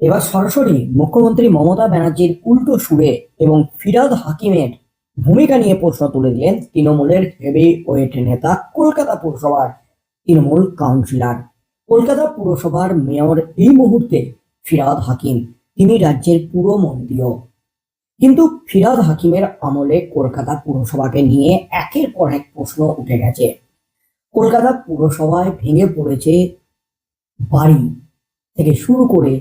এবার সরাসরি মুখ্যমন্ত্রী মমতা ব্যানার্জির উল্টো সুরে এবং ফিরাদ হাকিমের ভূমিকা নিয়ে প্রশ্ন তুলে দিলেন তৃণমূলের হেভি ওয়েট নেতা কলকাতা পুরসভার তৃণমূল কাউন্সিলর। কলকাতা পুরসভার মেয়র এই মুহূর্তে ফিরাদ হাকিম। তিনি রাজ্যের পুরো মন্ত্রীও। কিন্তু ফিরাদ হাকিমের আমলে কলকাতা পুরসভাকে নিয়ে একের পর এক প্রশ্ন উঠে গেছে। কলকাতা পুরসভায় ভেঙে পড়েছে বাড়ি থেকে শুরু করে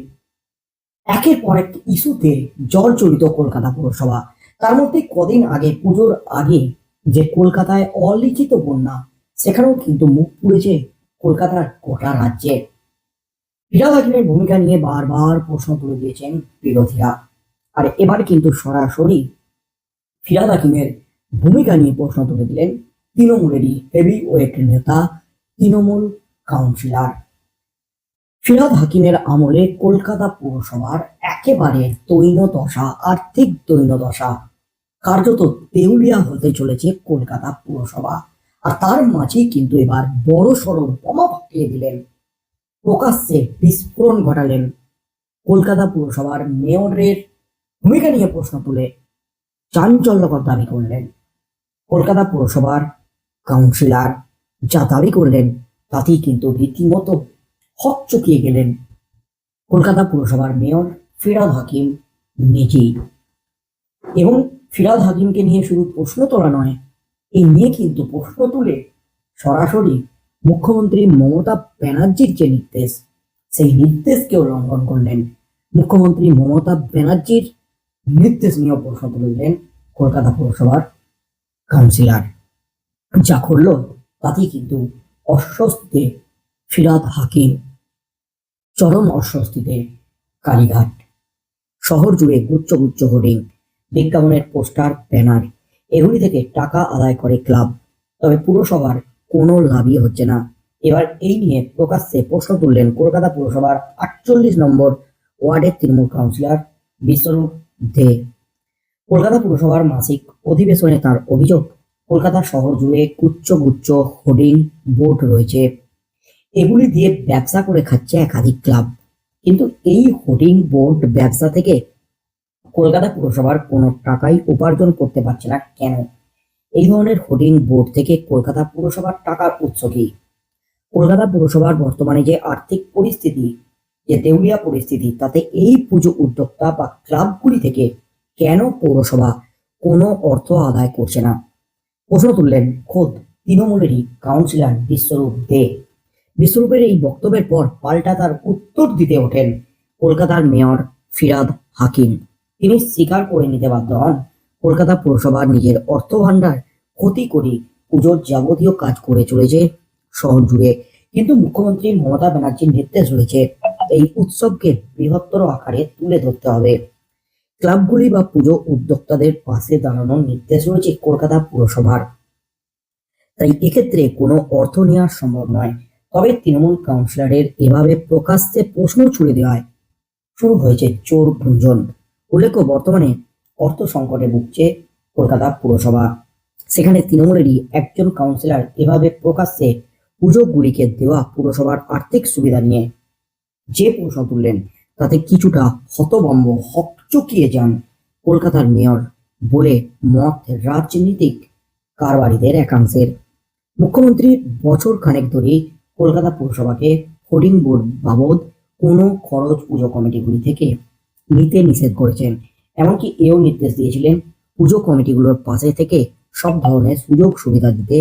একের পর এক ইস্যুতে জর্জরিত কলকাতা পুরসভা। তার মধ্যে কদিন আগে পুজোর আগে যে কলকাতায় অলিখিত বন্যা, সেখানেও কিন্তু মুখ পুড়েছে কলকাতার গোটা রাজ্যে। ফিরাদ হাকিমের ভূমিকা নিয়ে বারবার প্রশ্ন তুলে দিয়েছেন বিরোধীরা। আর এবার কিন্তু সরাসরি ফিরাদ হাকিমের ভূমিকা নিয়ে প্রশ্ন তুলে দিলেন তৃণমূলেরই হেভি ওয়েট নেতা, তৃণমূল কাউন্সিলর ফিরাদ হাকিমের আমলে কলকাতা পুরসভার একেবারে দৈন্যদশা আর্থিক দৈন্যদশা কার্যত দেউলিয়া হতে চলেছে কলকাতা পুরসভা। আর তার মাঝেই কিন্তু এবার বড় সড়ো বোমা ফাটিয়ে দিলেন। প্রকাশ্যে বিস্ফোরণ ঘটালেন কলকাতা পুরসভার মেয়রের ভূমিকা নিয়ে প্রশ্ন তুলে চাঞ্চল্যকর দাবি করলেন। কলকাতা পুরসভার কাউন্সিলর যা দাবি করলেন, তাতেই কিন্তু রীতিমতো হকচকিয়ে গেলেন। কলকাতা পুরসভার মেয়র ফিরাদ হাকিম নিজেই। এবং ফিরাদ হাকিমকে নিয়ে শুধু প্রশ্ন তোলা নয়, এই নিয়ে কিন্তু প্রশ্ন তুলে সরাসরি মুখ্যমন্ত্রী মমতা ব্যানার্জির যে নির্দেশ, সেই নির্দেশকেও লঙ্ঘন করলেন। মুখ্যমন্ত্রী মমতা ব্যানার্জির নির্দেশ নিয়েও প্রশ্ন তুলে দিলেন কলকাতা পুরসভার কাউন্সিলর। যা করল তাতেই কিন্তু অস্বস্তিতে ফিরাদ হাকিম চরম অস্বস্তিতে কালীঘাট। শহর জুড়ে গুচ্ছ গুচ্ছ হোর্ডিং বিজ্ঞাপনের পোস্টার, ব্যানার এগুলি থেকে টাকা আদায় করে ক্লাব। তবে পুরসভার কোনো লাভই হচ্ছে না। এবার এই নিয়ে প্রকাশ্যে প্রশ্ন তুললেন কলকাতা পুরসভার আটচল্লিশ নম্বর ওয়ার্ডের তৃণমূল কাউন্সিলর বিশ্বরূপ দে। কলকাতা পুরসভার মাসিক অধিবেশনে তার অভিযোগ, কলকাতা শহর জুড়ে গুচ্ছ গুচ্ছ হোর্ডিং বোর্ড রয়েছে। এগুলি দিয়ে ব্যবসা করে খাচ্ছে একাধিক ক্লাব। কিন্তু এই হোর্ডিং বোর্ড ব্যবসা থেকে কলকাতা পুরসভার কোনো টাকাই উপার্জন করতে পারছে না কেন? এই ধরনের হোর্ডিং বোর্ড থেকে কলকাতা পুরসভার টাকার উৎস কি? কলকাতা পুরসভার বর্তমানে যে আর্থিক পরিস্থিতি, যে দেউলিয়া পরিস্থিতি, তাতে এই পুজো উদ্যোক্তা বা ক্লাবগুলি থেকে কেন পৌরসভা কোনো অর্থ আদায় করছে না? প্রশ্ন তুললেন খোদ তৃণমূলেরই কাউন্সিলর বিশ্বরূপ দে। বিশ্বরূপের এই বক্তব্যের পর পাল্টা তার উত্তর দিতে ওঠেন কলকাতার মেয়র ফিরাদ হাকিম। তিনি স্বীকার করে নিতে বাধ্য হন। কলকাতা পুরসভার নিজের অর্থ ভাণ্ডার ক্ষতি করে পুজোর যাবতীয় কাজ করে চলেছে শহর জুড়ে। কিন্তু মুখ্যমন্ত্রী মমতা ব্যানার্জির নির্দেশ রয়েছে এই উৎসবকে বৃহত্তর আকারে তুলে ধরতে হবে। ক্লাবগুলি বা পুজো উদ্যোক্তাদের পাশে দাঁড়ানোর নির্দেশ রয়েছে কলকাতা পুরসভার। তাই এক্ষেত্রে কোনো অর্থ নেওয়া সম্ভব নয়। তবে তৃণমূল কাউন্সিলরের এভাবে প্রকাশ্যে প্রশ্ন ছুড়ে দেওয়ায় শুরু হয়েছে চোর গুঞ্জন। উল্লেখ্য, বর্তমানে অর্থ সংকটে ভুগছে কলকাতা পুরসভা। সেখানে তৃণমূলেরই একজন কাউন্সিলর এভাবে প্রকাশ্যে পুজোগুলিকে দেওয়া পুরসভার আর্থিক সুবিধা নিয়ে যে প্রশ্ন তুললেন, তাতে কিছুটা হতবম্ব হকচকিয়ে যান কলকাতার মেয়র বলে মত রাজনীতিক কারবারিদের একাংশের। মুখ্যমন্ত্রী বছর খানেক ধরেই কলকাতা পৌরসভাকে হোর্ডিং বোর্ড বাবদ কোনো খরচ পুজো কমিটিগুলি থেকে নিতে নিষেধ করেছেন। এমনকি এও নির্দেশ দিয়েছিলেন পুজো কমিটিগুলোর পাশে থেকে সব ধরনের সুযোগ সুবিধা দিতে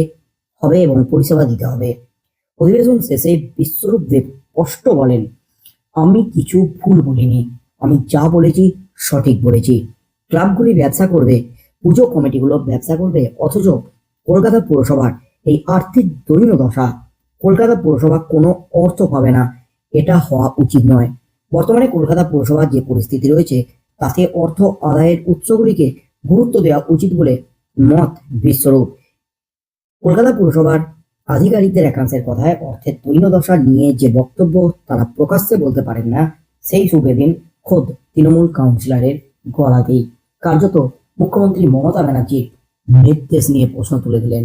হবে এবং পরিষেবা দিতে হবে। অধিবেশন শেষে বিশ্বরূপ দেব স্পষ্ট বলেন, আমি কিছু ভুল বলিনি। আমি যা বলেছি সঠিক বলেছি। ক্লাবগুলি ব্যবসা করবে, পুজো কমিটিগুলো ব্যবসা করবে, অথচ কলকাতা পুরসভার এই আর্থিক দৈন্য দশা কলকাতা পুরসভা কোনো অর্থ পাবে না। এটা হওয়া উচিত নয়। বর্তমানে কলকাতা পুরসভার যে পরিস্থিতি রয়েছে, তাতে অর্থ আদায়ের উৎসগুলিকে গুরুত্ব দেওয়া উচিত বলে মত বিশ্বরূপ। কলকাতা পুরসভার আধিকারিকদের একাংশের কথায় অর্থের দশা নিয়ে যে বক্তব্য তারা প্রকাশ্যে বলতে পারেন না, সেই সুবেদিন খোদ তৃণমূল কাউন্সিলরের গলাতেই। কার্যত মুখ্যমন্ত্রী মমতা ব্যানার্জির নির্দেশ নিয়ে প্রশ্ন তুলে দিলেন।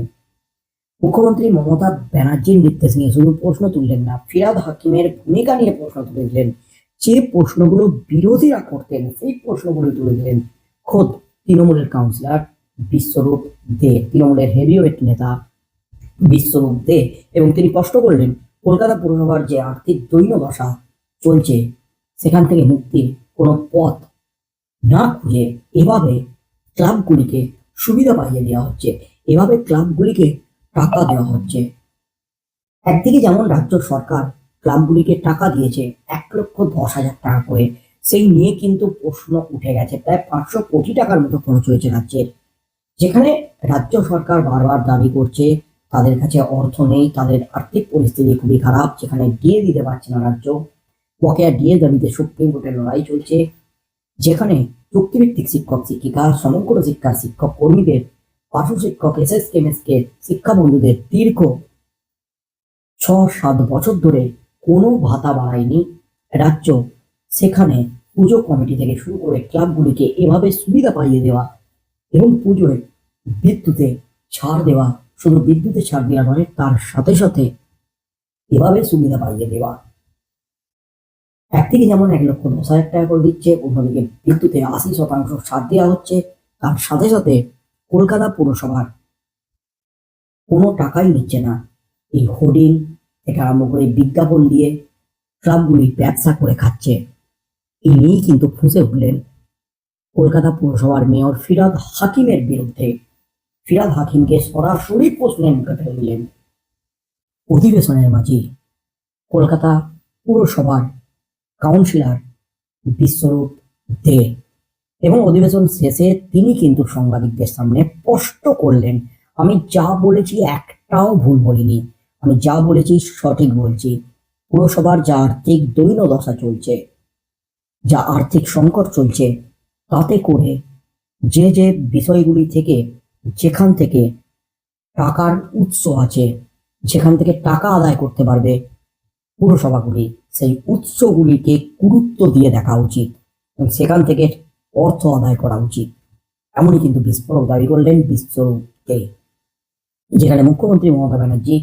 মুখ্যমন্ত্রী মমতা ব্যানার্জির নির্দেশ নিয়ে শুধু প্রশ্ন তুললেন না, ফিরাদ হাকিমের ভূমিকা নিয়ে প্রশ্ন তুলে দিলেন। যে প্রশ্নগুলো বিরোধীরা করতেন, সেই প্রশ্নগুলো তুলে দিলেন খোদ তৃণমূলের কাউন্সিলর বিশ্বরূপ দে, তৃণমূলের হেভিওয়েট নেতা বিশ্বরূপ দে। এবং তিনি স্পষ্ট করলেন, কলকাতা পুরসভার যে আর্থিক দৈন্যদশা চলছে, সেখান থেকে মুক্তির কোনো পথ না খুঁজে এভাবে ক্লাবগুলিকে সুবিধা পাইয়ে দেওয়া হচ্ছে। এভাবে ক্লাবগুলিকে টাকা দেওয়া হচ্ছে। একদিকে যেমন রাজ্য সরকার ক্লাবগুলিকে টাকা দিয়েছে, এক লক্ষ দশ হাজার টাকা করে, সেই নিয়ে কিন্তু প্রশ্ন উঠে গেছে। প্রায় পাঁচশো কোটি টাকার মতো খরচ হয়েছে রাজ্যের। যেখানে রাজ্য সরকার বারবার দাবি করছে, তাদের কাছে অর্থ নেই, তাদের আর্থিক পরিস্থিতি খুবই খারাপ, যেখানে দিয়ে দিতে পারছে না রাজ্য। বকেয়া দিয়ে দাবিতে সুপ্রিম কোর্টের লড়াই চলছে, যেখানে চুক্তিভিত্তিক শিক্ষক, শিক্ষিকা, সমগ্র শিক্ষার শিক্ষক কর্মীদের পার্শ্ব শিক্ষক এস এস কেমএসকে শিক্ষা বন্ধুদের দীর্ঘ ছ সাত বছর ধরে কোনো ভাতা বাড়ায়নি। রাজ্য সেখানে পুজো কমিটি থেকে শুরু করে ক্লাবগুলিকে এভাবে সুবিধা পাইয়ে দেওয়া এবং পুজোয় বিদ্যুতে ছাড় দেওয়া, শুধু বিদ্যুতে ছাড় দেওয়া নয়, তার সাথে সাথে এভাবে সুবিধা পাইয়ে দেওয়া। একদিকে যেমন এক লক্ষ দশ হাজার টাকা করে দিচ্ছে, অন্যদিকে বিদ্যুতে আশি শতাংশ ছাড় দেওয়া হচ্ছে, তার সাথে সাথে কলকাতা পুরসভার কোনো টাকাই নিচ্ছে না। এই হোর্ডিং থেকে আরম্ভ করে বিজ্ঞাপন দিয়ে ক্লাবগুলি ব্যবসা করে খাচ্ছে। এই নিয়েই কিন্তু ফুঁসে উঠলেন কলকাতা পুরসভার মেয়র ফিরাদ হাকিমের বিরুদ্ধে। ফিরাদ হাকিমকে সরাসরি প্রশ্নের মুখে দিলেন অধিবেশনের মাঝে। কলকাতা পুরসভার কাউন্সিলর বিশ্বরূপ দে। এবং অধিবেশন শেষে তিনি কিন্তু সাংবাদিকদের সামনে স্পষ্ট করলেন, আমি যা বলেছি একটাও ভুল বলিনি। আমি যা বলেছি সঠিক বলছি। পুরসভার যা আর্থিক দৈন্যদশা চলছে, যা আর্থিক সংকট চলছে, তাতে করে যে যে বিষয়গুলি থেকে, যেখান থেকে টাকার উৎস আছে, যেখান থেকে টাকা আদায় করতে পারবে পুরসভাগুলি, সেই উৎসগুলিকে গুরুত্ব দিয়ে দেখা উচিত। সেখান থেকে অর্থ আদায় করা উচিত। এমনই কিন্তু বিস্ফোরক দাবি করলেন বিশ্বরূপকে যেখানে মুখ্যমন্ত্রী মমতা ব্যানার্জি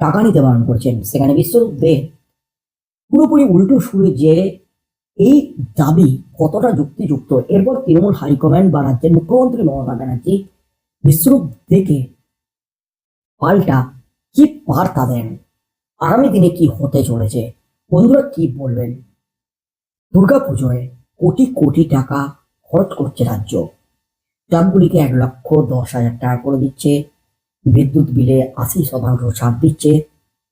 টাকা নিতে বারণ করছেন, সেখানে বিশ্বরূপ দে পুরোপুরি উল্টো সুরে যে এই দাবি কতটা যুক্তিযুক্ত, এরপর তৃণমূল হাইকমান্ড বা রাজ্যের মুখ্যমন্ত্রী মমতা ব্যানার্জি বিশ্বরূপ দেখে পাল্টা কি বার্তা দেন? আগামী দিনে কি হতে চলেছে? বন্ধুরা কি বলবেন? দুর্গাপুজোয় কোটি কোটি টাকা খরচ করছে রাজ্য। ক্লাবগুলিকে এক লক্ষ দশ হাজার টাকা করে দিচ্ছে। বিদ্যুৎ বিলে আশি শতাংশ ছাড় দিচ্ছে।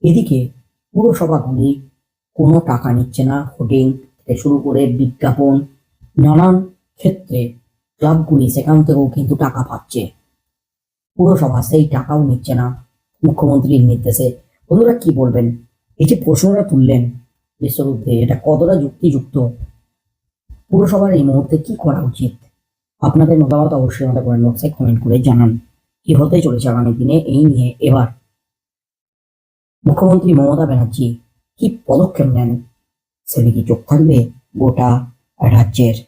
এদিকে পুরসভাগুলি কোনো টাকা নিচ্ছে না। হোর্ডিং থেকে শুরু করে বিজ্ঞাপন, নানান ক্ষেত্রে ক্লাবগুলি সেখান থেকেও কিন্তু টাকা পাচ্ছে। পুরসভা সেই টাকাও নিচ্ছে না, মুখ্যমন্ত্রীর নির্দেশে। বন্ধুরা, কি বলবেন? এই যে প্রশ্নটা তুললেন বিশ্বরূপে এটা কতটা যুক্তিযুক্ত? পুরসভার এই মুহূর্তে কি করা উচিত? আপনাদের মতামত অবশ্যই আমাদের কমেন্ট বক্সে কমেন্ট করে জানান। কি হতে চলেছে আগামী দিনে এই নিয়ে এবার? মুখ্যমন্ত্রী মমতা ব্যানার্জি কি পদক্ষেপ নেন? সেদিকে চোখ থাকবে গোটা রাজ্যের